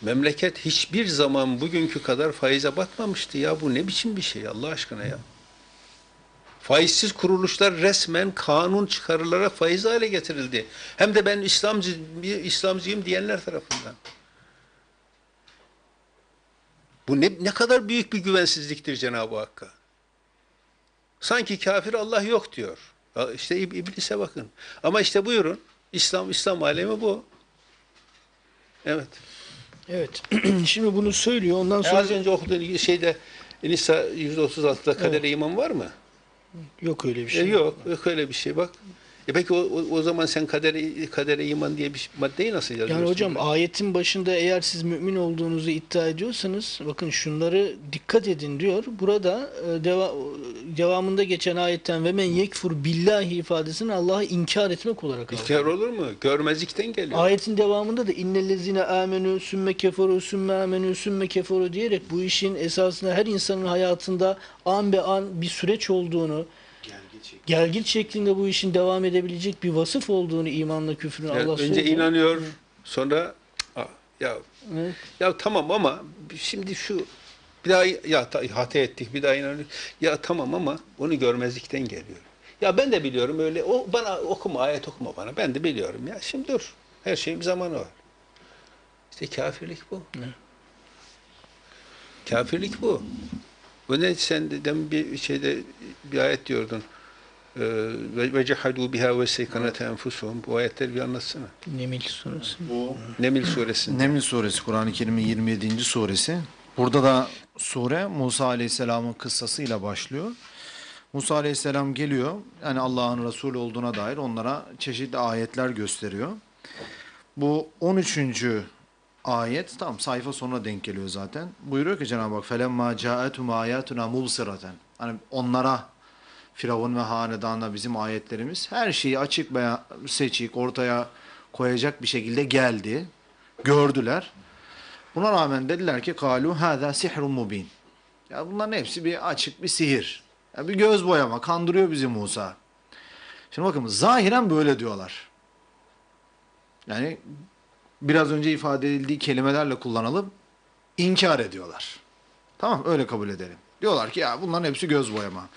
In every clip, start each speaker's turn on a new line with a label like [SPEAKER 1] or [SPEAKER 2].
[SPEAKER 1] Memleket hiçbir zaman bugünkü kadar faize batmamıştı ya. Bu ne biçim bir şey Allah aşkına ya. Faizsiz kuruluşlar resmen kanun çıkarılarak faiz hale getirildi. Hem de ben İslamcı, İslamcıyım diyenler tarafından. Bu ne, ne kadar büyük bir güvensizliktir Cenab-ı Hakk'a. Sanki kafir Allah yok diyor. İşte İb- iblise bakın. Ama işte buyurun. İslam İslam alemi bu. Evet.
[SPEAKER 2] Evet. Şimdi bunu söylüyor. Ondan
[SPEAKER 1] E
[SPEAKER 2] sonra
[SPEAKER 1] az önce okuduğun şeyde Nisa 136'da kadere iman var mı?
[SPEAKER 2] yok öyle bir
[SPEAKER 1] E
[SPEAKER 2] şey.
[SPEAKER 1] yok, yok öyle bir şey bak. E peki o, o, o zaman sen kadere, kadere iman diye bir şey- maddeyi nasıl yazıyorsun?
[SPEAKER 2] Yani hocam ayetin başında eğer siz mümin olduğunuzu iddia ediyorsanız bakın şunları dikkat edin diyor. Burada e, deva, devamında geçen ayetten ve men yekfur billahi ifadesini Allah'ı inkar etmek olarak alıyor.
[SPEAKER 1] İnkar olur mu? Görmezlikten geliyor.
[SPEAKER 2] Ayetin devamında da innellezine amenü sümme keferu sümme amenü sümme keferu diyerek bu işin esasında her insanın hayatında an be an bir süreç olduğunu gelgit şeklinde bu işin devam edebilecek bir vasıf olduğunu imanla küfrün
[SPEAKER 1] Yani
[SPEAKER 2] Allah
[SPEAKER 1] önce
[SPEAKER 2] söylüyor.
[SPEAKER 1] inanıyor, sonra Aa, ya
[SPEAKER 2] Evet.
[SPEAKER 1] ya tamam ama şimdi şu bir daha ya ta- hata ettik bir daha inanıyor. Ya tamam ama onu görmezlikten geliyor. Ya ben de biliyorum öyle o bana okuma ayet okuma bana. Ben de biliyorum ya. Şimdi dur. Her şeyin bir zamanı var. İşte kafirlik bu.
[SPEAKER 2] Ne?
[SPEAKER 1] Kafirlik bu. Bu ne sen de demin bir şeyde bir ayet diyordun. Ee, Ve ve cehadu biha ve seykanete enfusuhum. Bu ayetleri bir anlatsana.
[SPEAKER 2] Nemil suresi.
[SPEAKER 3] Bu
[SPEAKER 1] Nemil suresinde.
[SPEAKER 3] Neml suresi Kur'an-ı Kerim'in 27. suresi. Burada da sure Musa Aleyhisselam'ın kıssasıyla başlıyor. Musa Aleyhisselam geliyor. Yani Allah'ın Resulü olduğuna dair onlara çeşitli ayetler gösteriyor. Bu 13 ayet tam sayfa sonuna denk geliyor zaten. Buyuruyor ki Cenab-ı Hak felemma ca'atum ayatuna mubsiraten. Hani onlara Firavun ve hanedanla bizim ayetlerimiz her şeyi açık veya seçik ortaya koyacak bir şekilde geldi. Gördüler. Buna rağmen dediler ki kalu hâzâ sihrun mubin. Ya bunların hepsi bir açık bir sihir. Ya bir göz boyama kandırıyor bizi Musa. Şimdi bakın zahiren böyle diyorlar. Yani biraz önce ifade edildiği kelimelerle kullanalım. inkar ediyorlar. Tamam öyle kabul edelim. Diyorlar ki ya bunların hepsi göz boyama.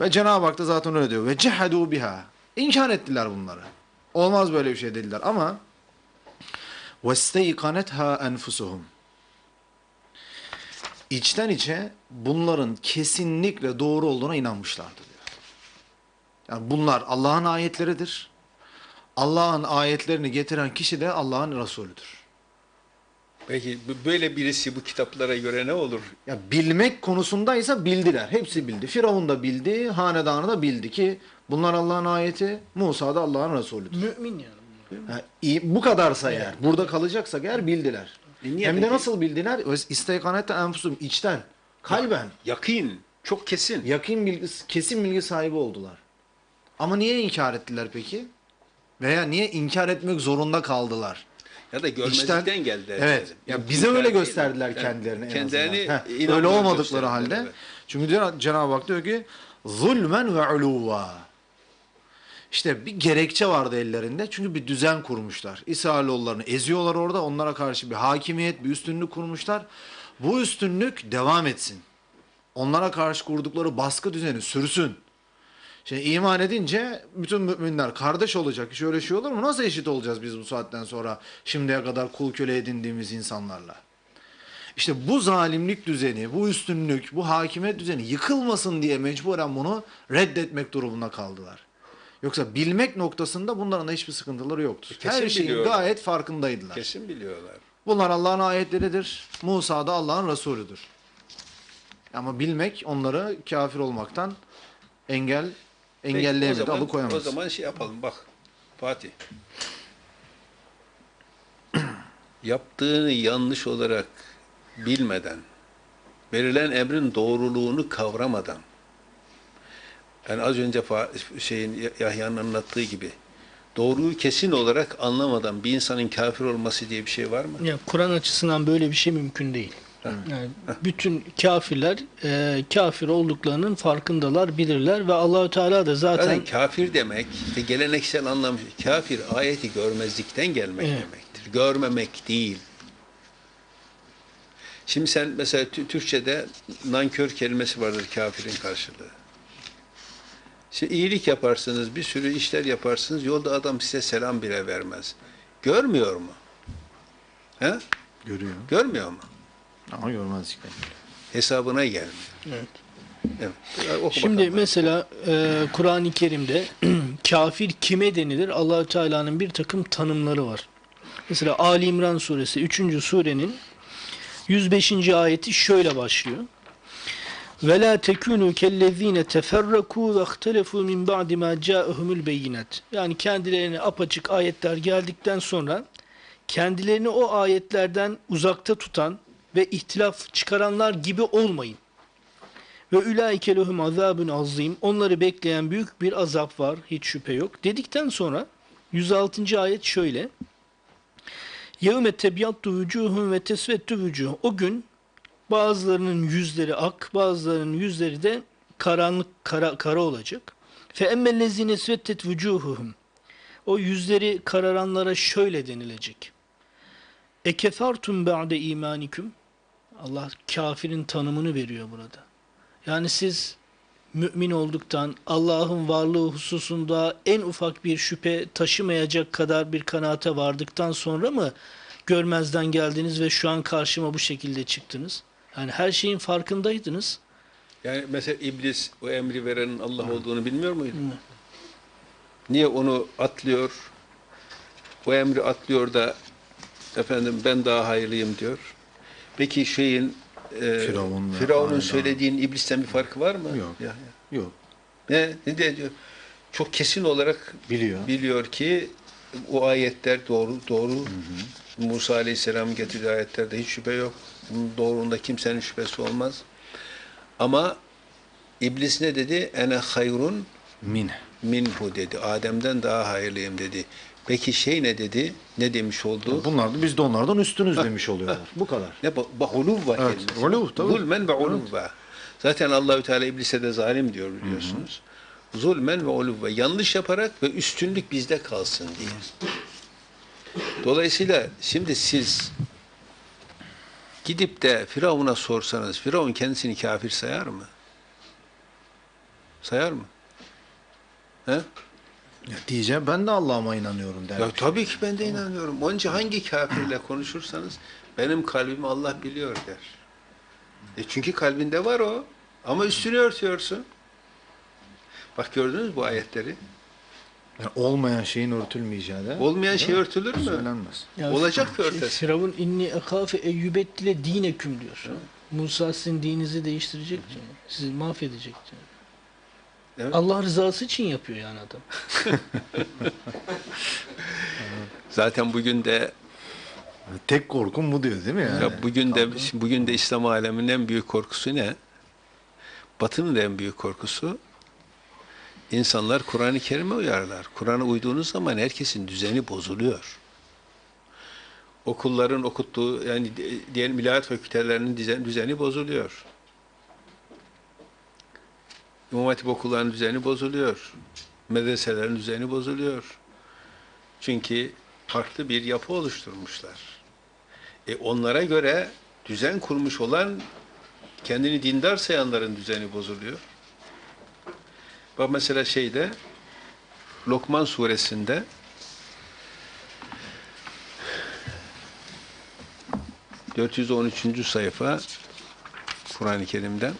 [SPEAKER 3] Ve Cenab-ı Hak da zaten öyle diyor. Ve cehedû biha. İnkar ettiler bunları. Olmaz böyle bir şey dediler ama وَاسْتَيْقَنَتْهَا أَنْفُسُهُمْ İçten içe bunların kesinlikle doğru olduğuna inanmışlardı diyor. Yani bunlar Allah'ın ayetleridir. Allah'ın ayetlerini getiren kişi de Allah'ın Resulüdür.
[SPEAKER 1] Peki böyle birisi bu kitaplara göre ne olur?
[SPEAKER 3] Ya bilmek konusundaysa bildiler. Hepsi bildi. Firavun da bildi, hanedanı da bildi ki bunlar Allah'ın ayeti, Musa da Allah'ın Resulüdür.
[SPEAKER 2] Mümin yani.
[SPEAKER 3] Ha, iyi, bu kadarsa eğer, burada kalacaksak eğer bildiler.
[SPEAKER 1] E niye
[SPEAKER 3] Hem de
[SPEAKER 1] peki?
[SPEAKER 3] nasıl bildiler? İsteykanette enfusum, içten, kalben,
[SPEAKER 1] Yakin, çok kesin.
[SPEAKER 3] yakın bilgi, kesin bilgi sahibi oldular. Ama niye inkar ettiler peki? Veya niye inkar etmek zorunda kaldılar?
[SPEAKER 1] Ya da görmezlikten
[SPEAKER 3] İçten-
[SPEAKER 1] geldi.
[SPEAKER 3] Evet. Ya bize öyle gösterdiler kendilerini en
[SPEAKER 1] kendilerini.
[SPEAKER 3] Heh, öyle olmadıkları halde.
[SPEAKER 1] evet.
[SPEAKER 3] Çünkü diyor, Cenab-ı Hak diyor ki zulmen ve uluva. İşte bir gerekçe vardı ellerinde. Çünkü bir düzen kurmuşlar. İsrailoğullarını eziyorlar orada. Onlara karşı bir hakimiyet, bir üstünlük kurmuşlar. Bu üstünlük devam etsin. Onlara karşı kurdukları baskı düzeni sürsün. Şimdi iman edince bütün müminler kardeş olacak. Şöyle şey olur mu? Nasıl eşit olacağız biz bu saatten sonra şimdiye kadar kul köle edindiğimiz insanlarla? İşte bu zalimlik düzeni, bu üstünlük, bu hakimiyet düzeni yıkılmasın diye mecburen bunu reddetmek durumunda kaldılar. Yoksa bilmek noktasında bunların da hiçbir sıkıntıları yoktur.
[SPEAKER 1] Kesin
[SPEAKER 3] Her şeyin
[SPEAKER 1] biliyorlar.
[SPEAKER 3] gayet farkındaydılar.
[SPEAKER 1] Kesin biliyorlar.
[SPEAKER 3] Bunlar Allah'ın ayetleridir. Musa da Allah'ın Resulüdür. Ama bilmek onları kafir olmaktan engel
[SPEAKER 1] Peki, o
[SPEAKER 3] engelleyemedi,
[SPEAKER 1] zaman-
[SPEAKER 3] alıkoyamaz.
[SPEAKER 1] O zaman şey yapalım bak Fatih. Yaptığını yanlış olarak bilmeden, verilen emrin doğruluğunu kavramadan, yani az önce şeyin Yahya'nın anlattığı gibi doğruyu kesin olarak anlamadan bir insanın kafir olması diye bir şey var mı?
[SPEAKER 2] Ya Kur'an açısından böyle bir şey mümkün değil. Yani bütün kafirler e, kafir olduklarının farkındalar, bilirler ve Allahü Teala da zaten
[SPEAKER 1] Zaten kafir demek, işte geleneksel anlam, kafir ayeti görmezlikten gelmek
[SPEAKER 2] Evet.
[SPEAKER 1] demektir. Görmemek değil. Şimdi sen mesela Tü- Türkçe'de nankör kelimesi vardır kafirin karşılığı. Şimdi iyilik yaparsınız, bir sürü işler yaparsınız, yolda adam size selam bile vermez. Görmüyor mu? He?
[SPEAKER 3] Görüyor.
[SPEAKER 1] Görmüyor mu?
[SPEAKER 3] Ama görmez işte.
[SPEAKER 1] Hesabına gelmiyor.
[SPEAKER 2] Evet.
[SPEAKER 1] Evet.
[SPEAKER 2] Şimdi
[SPEAKER 1] bakalım.
[SPEAKER 2] mesela e, Kur'an-ı Kerim'de kafir kime denilir? Allahü Teala'nın bir takım tanımları var. Mesela Ali İmran suresi 3. surenin 105. ayeti şöyle başlıyor. Ve la tekunu kellezine teferraku ve ihtelefu min ba'di ma ca'ahumul beyinat. Yani kendilerine apaçık ayetler geldikten sonra kendilerini o ayetlerden uzakta tutan ve ihtilaf çıkaranlar gibi olmayın. Ve ulaike lehum azabun azim. Onları bekleyen büyük bir azap var. Hiç şüphe yok. Dedikten sonra 106. ayet şöyle. Yevme tebyattu vücuhum ve tesvettu vücuh. O gün bazılarının yüzleri ak, bazılarının yüzleri de karanlık kara, kara olacak. Fe emmellezine svettet vücuhuhum. O yüzleri kararanlara şöyle denilecek. Ekefertum ba'de imanikum. Allah kafirin tanımını veriyor burada. Yani siz mümin olduktan, Allah'ın varlığı hususunda en ufak bir şüphe taşımayacak kadar bir kanaate vardıktan sonra mı görmezden geldiniz ve şu an karşıma bu şekilde çıktınız? Yani her şeyin farkındaydınız.
[SPEAKER 1] Yani mesela iblis o emri verenin Allah olduğunu bilmiyor muydu? Niye onu atlıyor? O emri atlıyor da efendim ben daha hayırlıyım diyor. Peki şeyin e,
[SPEAKER 3] Firavun ve
[SPEAKER 1] Firavun'un
[SPEAKER 3] Aynen.
[SPEAKER 1] söylediğin iblisten bir farkı var mı?
[SPEAKER 3] Yok.
[SPEAKER 1] Ya, ya.
[SPEAKER 3] Yok.
[SPEAKER 1] Ne, ne de diyor? Çok kesin olarak
[SPEAKER 3] Biliyor.
[SPEAKER 1] biliyor ki o ayetler doğru doğru. Musa Aleyhisselam'ın getirdiği ayetlerde hiç şüphe yok. Bunun doğruluğunda kimsenin şüphesi olmaz. Ama iblis ne dedi? Ene hayrun
[SPEAKER 3] Min.
[SPEAKER 1] minhu dedi. Adem'den daha hayırlıyım dedi. Peki şey ne dedi? Ne demiş oldu?
[SPEAKER 3] Bunlar da biz de onlardan üstünüz demiş oluyorlar. Bu kadar.
[SPEAKER 1] Ne bu? Bahuluvva
[SPEAKER 3] Evet,
[SPEAKER 1] kelimesi.
[SPEAKER 3] uluv, tabii.
[SPEAKER 1] Zulmen ve uluvva. Zaten Allahü Teala iblise de zalim diyor biliyorsunuz. Zulmen ve uluvva. Yanlış yaparak ve üstünlük bizde kalsın diye. Dolayısıyla şimdi siz gidip de Firavun'a sorsanız Firavun kendisini kafir sayar mı? Sayar mı? He?
[SPEAKER 3] Ya diyeceğim ben de Allah'ıma inanıyorum der.
[SPEAKER 1] Ya tabii ki ben de inanıyorum. Önce hangi kafirle konuşursanız benim kalbimi Allah biliyor der. E çünkü kalbinde var o. Ama üstünü örtüyorsun. Bak gördünüz bu ayetleri?
[SPEAKER 3] Yani olmayan şeyin örtülmeyeceği de.
[SPEAKER 1] Olmayan şey örtülür mü?
[SPEAKER 3] Söylenmez.
[SPEAKER 2] Ya
[SPEAKER 1] Olacak ki
[SPEAKER 2] şey,
[SPEAKER 1] örtesi.
[SPEAKER 2] Firavun inni ekafe eyyübettile dineküm diyor. Musa sizin dininizi değiştirecek diyor. Sizi mahvedecek diyor.
[SPEAKER 1] Evet.
[SPEAKER 2] Allah rızası için yapıyor yani adam.
[SPEAKER 1] Zaten bugün de
[SPEAKER 3] Tek korkum bu diyor değil mi yani?
[SPEAKER 1] ya bugün de bugün de İslam aleminin en büyük korkusu ne? Batı'nın en büyük korkusu insanlar Kur'an-ı Kerim'e uyarlar. Kur'an'a uyduğunuz zaman herkesin düzeni bozuluyor. Okulların okuttuğu yani di- diyelim ilahiyat fakültelerinin düzeni, düzeni bozuluyor. İmam Hatip okullarının düzeni bozuluyor. Medreselerin düzeni bozuluyor. Çünkü farklı bir yapı oluşturmuşlar. E onlara göre düzen kurmuş olan kendini dindar sayanların düzeni bozuluyor. Bak mesela şeyde Lokman suresinde ...413. sayfa Kur'an-ı Kerim'den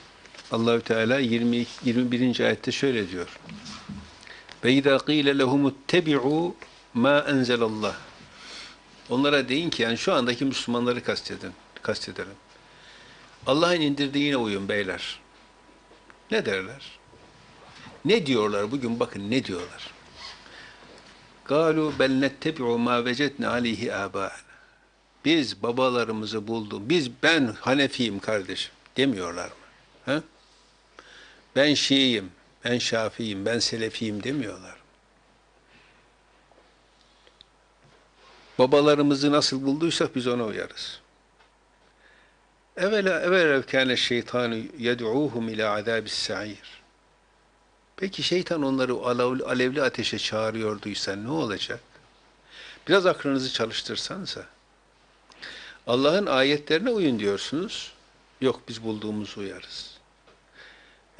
[SPEAKER 1] Allahü Teala 20, 21. ayette şöyle diyor. Ve izâ qîle lehumuttebi'û mâ enzelallah. Onlara deyin ki yani şu andaki Müslümanları kastedin, kastedelim. Allah'ın indirdiğine uyun beyler. Ne derler? Ne diyorlar bugün bakın ne diyorlar. Galu bel nettebi'u ma vecedne aleyhi âbâena. Biz babalarımızı bulduk. Biz ben Hanefiyim kardeşim demiyorlar mı? He? Ben Şiiyim, ben Şafiyim, ben Selefiyim demiyorlar. Babalarımızı nasıl bulduysak biz ona uyarız. Evvela evvela kâne şeytanu yed'ûhum ila azâbis sa'ir. Peki şeytan onları alev- alevli ateşe çağırıyorduysa ne olacak? Biraz aklınızı çalıştırsanıza. Allah'ın ayetlerine uyun diyorsunuz. Yok biz bulduğumuzu uyarız.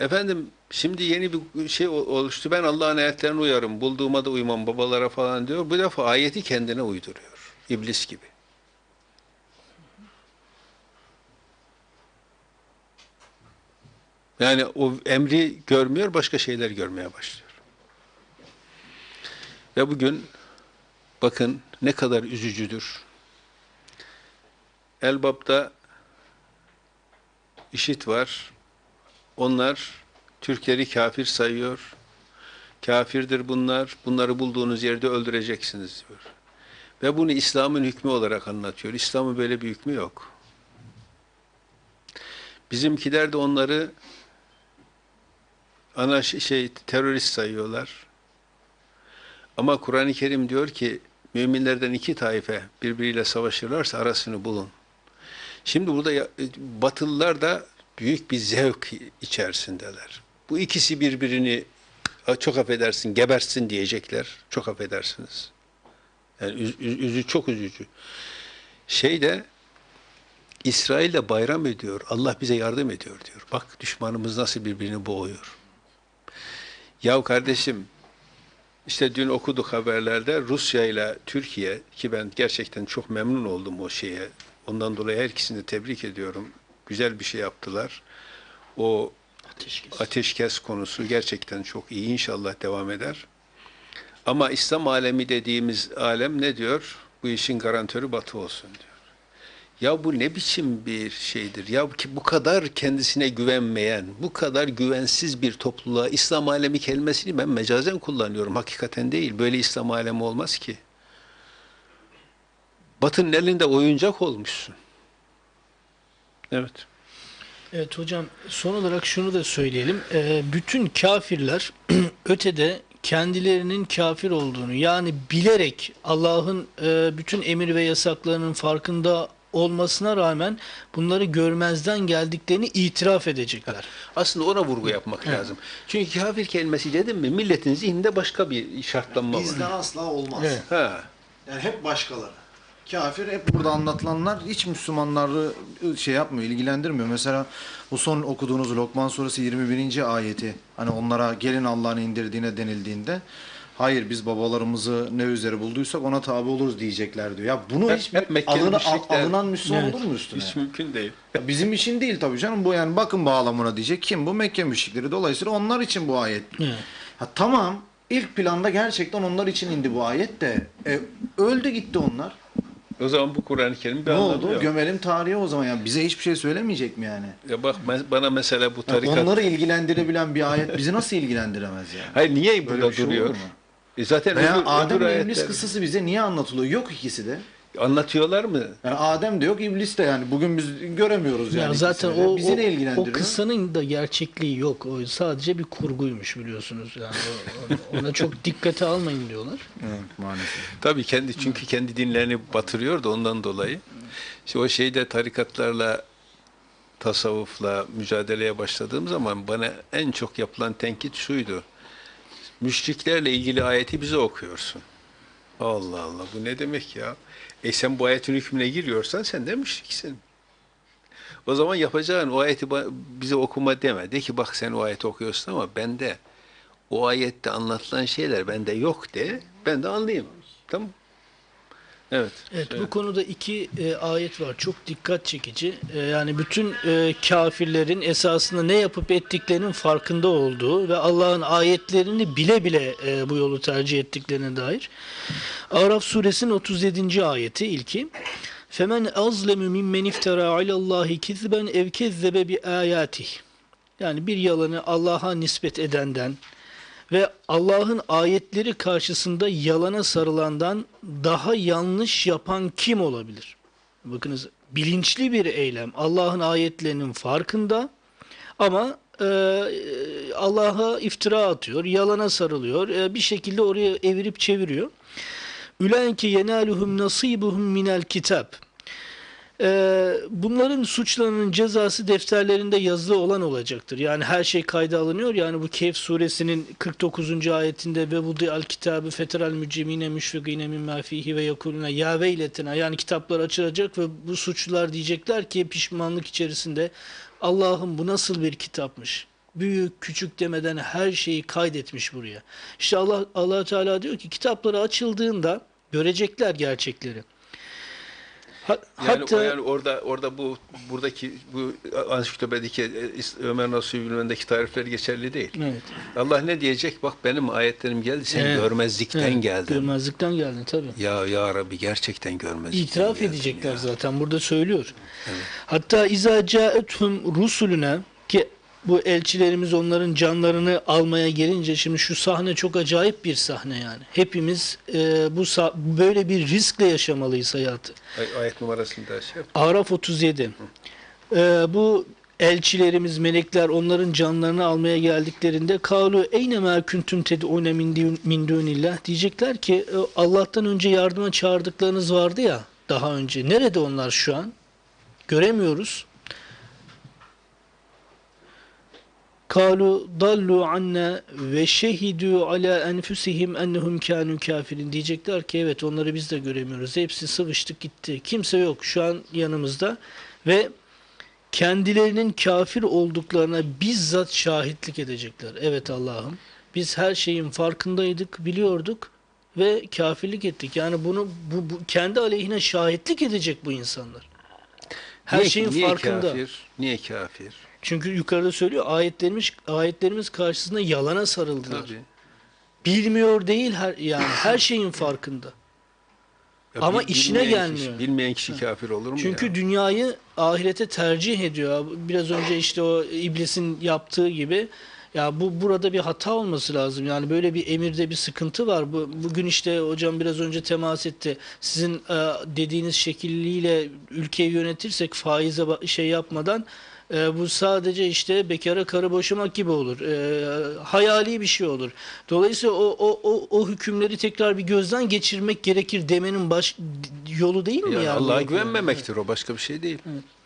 [SPEAKER 1] Efendim şimdi yeni bir şey oluştu. Ben Allah'ın ayetlerine uyarım. Bulduğuma da uymam babalara falan diyor. Bu defa ayeti kendine uyduruyor. İblis gibi. Yani o emri görmüyor, başka şeyler görmeye başlıyor. Ve bugün bakın ne kadar üzücüdür. Elbap'ta işit var. Onlar Türkleri kafir sayıyor. Kafirdir bunlar. Bunları bulduğunuz yerde öldüreceksiniz diyor. Ve bunu İslam'ın hükmü olarak anlatıyor. İslam'ın böyle bir hükmü yok. Bizimkiler de onları ana şey terörist sayıyorlar. Ama Kur'an-ı Kerim diyor ki müminlerden iki taife birbiriyle savaşırlarsa arasını bulun. Şimdi burada ya- Batılılar da büyük bir zevk içerisindeler. Bu ikisi birbirini "A, çok affedersin gebersin diyecekler. Çok affedersiniz. Yani üz, üz- üzü çok üzücü. Şey de İsrail de bayram ediyor. Allah bize yardım ediyor diyor. Bak düşmanımız nasıl birbirini boğuyor. Yahu kardeşim işte dün okuduk haberlerde Rusya ile Türkiye ki ben gerçekten çok memnun oldum o şeye. Ondan dolayı her ikisini tebrik ediyorum. Güzel bir şey yaptılar. O
[SPEAKER 2] Ateşkes.
[SPEAKER 1] ateşkes konusu gerçekten çok iyi. İnşallah devam eder. Ama İslam alemi dediğimiz alem ne diyor? Bu işin garantörü Batı olsun diyor. Ya bu ne biçim bir şeydir? Ya ki bu kadar kendisine güvenmeyen, bu kadar güvensiz bir topluluğa İslam alemi kelimesini ben mecazen kullanıyorum. Hakikaten değil. Böyle İslam alemi olmaz ki. Batı'nın elinde oyuncak olmuşsun. Evet.
[SPEAKER 2] Evet hocam son olarak şunu da söyleyelim. Ee, bütün kafirler ötede kendilerinin kafir olduğunu yani bilerek Allah'ın e, bütün emir ve yasaklarının farkında olmasına rağmen bunları görmezden geldiklerini itiraf edecekler.
[SPEAKER 1] Aslında ona vurgu yapmak lazım. Çünkü kafir kelimesi dedim mi milletin zihninde başka bir şartlanma var.
[SPEAKER 3] Bizden asla olmaz.
[SPEAKER 2] Evet.
[SPEAKER 1] Ha.
[SPEAKER 3] Yani hep başkaları. Kafir hep burada anlatılanlar hiç Müslümanları şey yapmıyor, ilgilendirmiyor. Mesela bu son okuduğunuz Lokman suresi 21. ayeti. Hani onlara gelin Allah'ın indirdiğine denildiğinde hayır biz babalarımızı ne üzere bulduysak ona tabi oluruz diyecekler diyor. Ya bunu
[SPEAKER 1] Hep-
[SPEAKER 3] hiç
[SPEAKER 1] hep Mekkeli
[SPEAKER 3] alına-
[SPEAKER 1] müşrikler-
[SPEAKER 3] alınan Müslüman
[SPEAKER 2] Evet.
[SPEAKER 3] olur mu üstüne?
[SPEAKER 1] Hiç mümkün değil.
[SPEAKER 3] Ya bizim için değil tabii canım bu yani bakın bağlamına diyecek kim bu Mekke müşrikleri dolayısıyla onlar için bu ayet.
[SPEAKER 2] Evet.
[SPEAKER 3] Ha, tamam ilk planda gerçekten onlar için indi bu ayet de e, öldü gitti onlar.
[SPEAKER 1] O zaman bu Kur'an-ı Kerim bir
[SPEAKER 3] Ne
[SPEAKER 1] anlamı
[SPEAKER 3] oldu?
[SPEAKER 1] yok.
[SPEAKER 3] Gömelim tarihi o zaman yani bize hiçbir şey söylemeyecek mi yani?
[SPEAKER 1] Ya bak me- bana mesela bu tarikat...
[SPEAKER 3] onları ilgilendirebilen bir ayet bizi nasıl ilgilendiremez yani?
[SPEAKER 1] Hayır niye burada
[SPEAKER 3] bir şey olur
[SPEAKER 1] duruyor?
[SPEAKER 3] mu?
[SPEAKER 1] E zaten
[SPEAKER 3] Veya
[SPEAKER 1] öbür, öbür
[SPEAKER 3] ve İblis kıssası bize niye anlatılıyor? Yok ikisi de.
[SPEAKER 1] Anlatıyorlar mı?
[SPEAKER 3] Yani Adem de yok, İblis de yani. Bugün biz göremiyoruz yani.
[SPEAKER 2] Ya zaten
[SPEAKER 3] ikisini
[SPEAKER 2] o,
[SPEAKER 3] bizi
[SPEAKER 2] o,
[SPEAKER 3] ne
[SPEAKER 2] o
[SPEAKER 3] ilgilendiriyor?
[SPEAKER 2] kıssanın da gerçekliği yok. O sadece bir kurguymuş biliyorsunuz. Yani o- ona çok dikkate almayın diyorlar.
[SPEAKER 3] Evet, maalesef.
[SPEAKER 1] Tabii kendi çünkü kendi dinlerini batırıyor da ondan dolayı. İşte o şeyde tarikatlarla tasavvufla mücadeleye başladığım zaman bana en çok yapılan tenkit şuydu. Müşriklerle ilgili ayeti bize okuyorsun. Allah Allah bu ne demek ya? E sen bu ayetin hükmüne giriyorsan sen de müşriksin. O zaman yapacağın o ayeti bize okuma deme. De ki bak sen o ayeti okuyorsun ama bende o ayette anlatılan şeyler bende yok de. Ben de anlayayım. Tamam Evet.
[SPEAKER 2] Evet bu konuda iki e, ayet var çok dikkat çekici. E, yani bütün e, kafirlerin esasında ne yapıp ettiklerinin farkında olduğu ve Allah'ın ayetlerini bile bile e, bu yolu tercih ettiklerine dair. Araf suresinin 37. ayeti ilki. Femen azlemu mimmen iftara alallahi kizben ev kezzebe bi ayatih. Yani bir yalanı Allah'a nispet edenden ve Allah'ın ayetleri karşısında yalana sarılandan daha yanlış yapan kim olabilir? Bakınız bilinçli bir eylem. Allah'ın ayetlerinin farkında ama e, Allah'a iftira atıyor, yalana sarılıyor, e, bir şekilde oraya evirip çeviriyor. Ülenki yenaluhum nasibuhum minel kitap. Ee, bunların suçlarının cezası defterlerinde yazılı olan olacaktır. Yani her şey kayda alınıyor. Yani bu Kehf suresinin 49. ayetinde ve budi al kitabı feteral mücrimine müşfikine mimma fihi ve yakuluna ya veyletena yani kitaplar açılacak ve bu suçlular diyecekler ki pişmanlık içerisinde Allah'ım bu nasıl bir kitapmış? Büyük küçük demeden her şeyi kaydetmiş buraya. İşte Allah Allah Teala diyor ki kitapları açıldığında görecekler gerçekleri. Ha-
[SPEAKER 1] Yani,
[SPEAKER 2] hatta
[SPEAKER 1] yani orada orada bu buradaki bu ansiklopediki e, Ömer Nasuhi Bilmen'deki tarifler geçerli değil.
[SPEAKER 2] evet.
[SPEAKER 1] Allah ne diyecek? Bak benim ayetlerim geldi. Sen
[SPEAKER 2] Evet.
[SPEAKER 1] görmezlikten
[SPEAKER 2] Evet,
[SPEAKER 1] geldin.
[SPEAKER 2] Görmezlikten geldin tabii.
[SPEAKER 1] Ya ya Rabbi gerçekten görmezlikten
[SPEAKER 2] İtiraf edecekler
[SPEAKER 1] ya.
[SPEAKER 2] zaten burada söylüyor. Hatta izâ câethum rusulüne ki bu elçilerimiz onların canlarını almaya gelince şimdi şu sahne çok acayip bir sahne yani. Hepimiz e, bu böyle bir riskle yaşamalıyız hayatı.
[SPEAKER 1] Ay- Ayet numarasını da şey yap.
[SPEAKER 2] Araf 37. Ee, bu elçilerimiz, melekler onların canlarını almaya geldiklerinde kalu eyne ma kuntum ted'une min dun- min dunillah diyecekler ki "E, Allah'tan önce yardıma çağırdıklarınız vardı ya daha önce. Nerede onlar şu an? Göremiyoruz. Kalu dallu anna ve şehidu ala enfusihim ennehum kanu kafirin diyecekler ki evet onları biz de göremiyoruz. Hepsi sıvıştık gitti. Kimse yok şu an yanımızda ve kendilerinin kafir olduklarına bizzat şahitlik edecekler. Evet Allah'ım biz her şeyin farkındaydık, biliyorduk ve kafirlik ettik. Yani bunu bu, bu kendi aleyhine şahitlik edecek bu insanlar. Her
[SPEAKER 1] niye,
[SPEAKER 2] şeyin
[SPEAKER 1] niye
[SPEAKER 2] farkında.
[SPEAKER 1] Kafir? Niye kafir?
[SPEAKER 2] Çünkü yukarıda söylüyor ayetlerimiz ayetlerimiz karşısında yalana sarıldılar.
[SPEAKER 1] Tabii.
[SPEAKER 2] Bilmiyor değil her yani her şeyin farkında.
[SPEAKER 1] Ya
[SPEAKER 2] Ama
[SPEAKER 1] bil-
[SPEAKER 2] işine gelmiyor.
[SPEAKER 1] Kişi, bilmeyen kişi kafir olur mu
[SPEAKER 2] Çünkü
[SPEAKER 1] ya?
[SPEAKER 2] dünyayı ahirete tercih ediyor. Biraz önce işte o iblisin yaptığı gibi ya bu burada bir hata olması lazım. Yani böyle bir emirde bir sıkıntı var. Bu bugün işte hocam biraz önce temas etti. Sizin e, dediğiniz şekilliyle ülkeyi yönetirsek faize şey yapmadan e, bu sadece işte bekara karı boşamak gibi olur. E, hayali bir şey olur. Dolayısıyla o, o, o, o hükümleri tekrar bir gözden geçirmek gerekir demenin baş yolu değil mi?
[SPEAKER 1] Yani
[SPEAKER 2] yani
[SPEAKER 1] Allah'a güvenmemektir o başka bir şey değil.